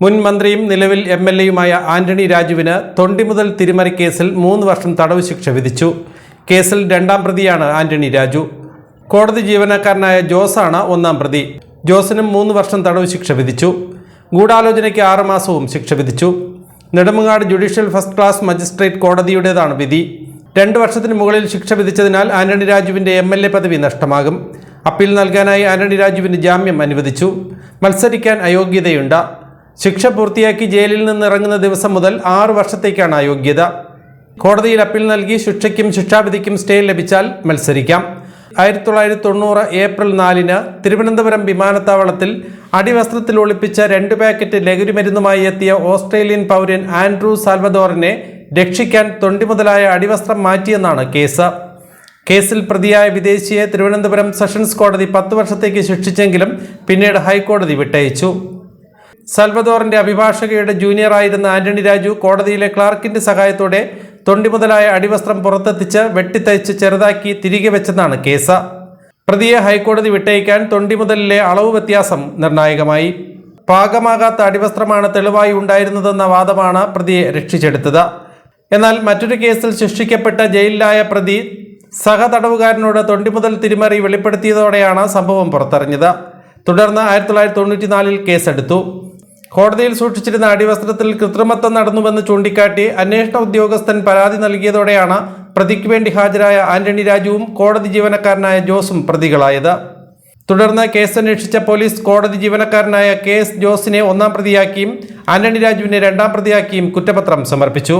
മുൻ മന്ത്രിയും നിലവിൽ എം എൽ എയുമായ ആന്റണി രാജുവിന് തൊണ്ടി മുതൽ തിരിമറി കേസിൽ മൂന്ന് വർഷം തടവ് ശിക്ഷ വിധിച്ചു. കേസിൽ രണ്ടാം പ്രതിയാണ് ആന്റണി രാജു. കോടതി ജീവനക്കാരനായ ജോസാണ് ഒന്നാം പ്രതി. ജോസിനും മൂന്ന് വർഷം തടവ് ശിക്ഷ വിധിച്ചു. ഗൂഢാലോചനയ്ക്ക് ആറുമാസവും ശിക്ഷ വിധിച്ചു. Nedumangad judicial first class magistrate കോടതിയുടേതാണ് വിധി. രണ്ട് വർഷത്തിന് മുകളിൽ ശിക്ഷ വിധിച്ചതിനാൽ ആന്റണി രാജുവിന്റെ എം എൽ എ പദവി നഷ്ടമാകും. അപ്പീൽ നൽകാനായി ആന്റണി രാജുവിന് ജാമ്യം അനുവദിച്ചു. മത്സരിക്കാൻ അയോഗ്യതയുണ്ട്. ശിക്ഷ പൂർത്തിയാക്കി ജയിലിൽ നിന്ന് ഇറങ്ങുന്ന ദിവസം മുതൽ ആറ് വർഷത്തേക്കാണ് അയോഗ്യത. കോടതിയിൽ അപ്പീൽ നൽകി ശിക്ഷയ്ക്കും ശിക്ഷാവിധിക്കും സ്റ്റേ ലഭിച്ചാൽ മത്സരിക്കാം. ആയിരത്തി തൊള്ളായിരത്തി തൊണ്ണൂറ് ഏപ്രിൽ നാലിന് തിരുവനന്തപുരം വിമാനത്താവളത്തിൽ അടിവസ്ത്രത്തിൽ ഒളിപ്പിച്ച രണ്ട് പാക്കറ്റ് ലഹരി മരുന്നുമായി എത്തിയ ഓസ്ട്രേലിയൻ പൗരൻ ആൻഡ്രൂ സാൽവദോറിനെ രക്ഷിക്കാൻ തൊണ്ടി മുതലായ അടിവസ്ത്രം മാറ്റിയെന്നാണ് കേസ്. കേസിൽ പ്രതിയായ വിദേശിയെ തിരുവനന്തപുരം സെഷൻസ് കോടതി പത്ത് വർഷത്തേക്ക് ശിക്ഷിച്ചെങ്കിലും പിന്നീട് ഹൈക്കോടതി വിട്ടയച്ചു. സൽവദോറിന്റെ അഭിഭാഷകയുടെ ജൂനിയറായിരുന്ന ആന്റണി രാജു കോടതിയിലെ ക്ലാർക്കിന്റെ സഹായത്തോടെ തൊണ്ടി മുതലായ അടിവസ്ത്രം പുറത്തെത്തിച്ച് വെട്ടിത്തയ്ച്ച് ചെറുതാക്കി തിരികെ വെച്ചെന്നാണ് കേസ്. പ്രതിയെ ഹൈക്കോടതി വിട്ടയക്കാൻ തൊണ്ടി മുതലിലെ അളവ് വ്യത്യാസം നിർണായകമായി. പാകമാകാത്ത അടിവസ്ത്രമാണ് തെളിവായി ഉണ്ടായിരുന്നതെന്ന വാദമാണ് പ്രതിയെ രക്ഷിച്ചെടുത്തത്. എന്നാൽ മറ്റൊരു കേസിൽ ശിക്ഷിക്കപ്പെട്ട ജയിലിലായ പ്രതി സഹതടവുകാരനോട് തൊണ്ടി മുതൽ തിരിമറി വെളിപ്പെടുത്തിയതോടെയാണ് സംഭവം പുറത്തറിഞ്ഞത്. തുടർന്ന് ആയിരത്തി തൊള്ളായിരത്തി തൊണ്ണൂറ്റിനാലിൽ കേസെടുത്തു. കോടതിയിൽ സൂക്ഷിച്ചിരുന്ന അടിവസ്ത്രത്തിൽ കൃത്രിമത്വം നടന്നുവെന്ന് ചൂണ്ടിക്കാട്ടി അന്വേഷണ ഉദ്യോഗസ്ഥൻ പരാതി നൽകിയതോടെയാണ് പ്രതിക്ക് വേണ്ടി ഹാജരായ ആന്റണി രാജുവും കോടതി ജീവനക്കാരനായ ജോസും പ്രതികളായത്. തുടർന്ന് കേസ് അന്വേഷിച്ച പോലീസ് കോടതി ജീവനക്കാരനായ കെ എസ് ജോസിനെ ഒന്നാം പ്രതിയാക്കിയും ആന്റണി രാജുവിനെ രണ്ടാം പ്രതിയാക്കിയും കുറ്റപത്രം സമർപ്പിച്ചു.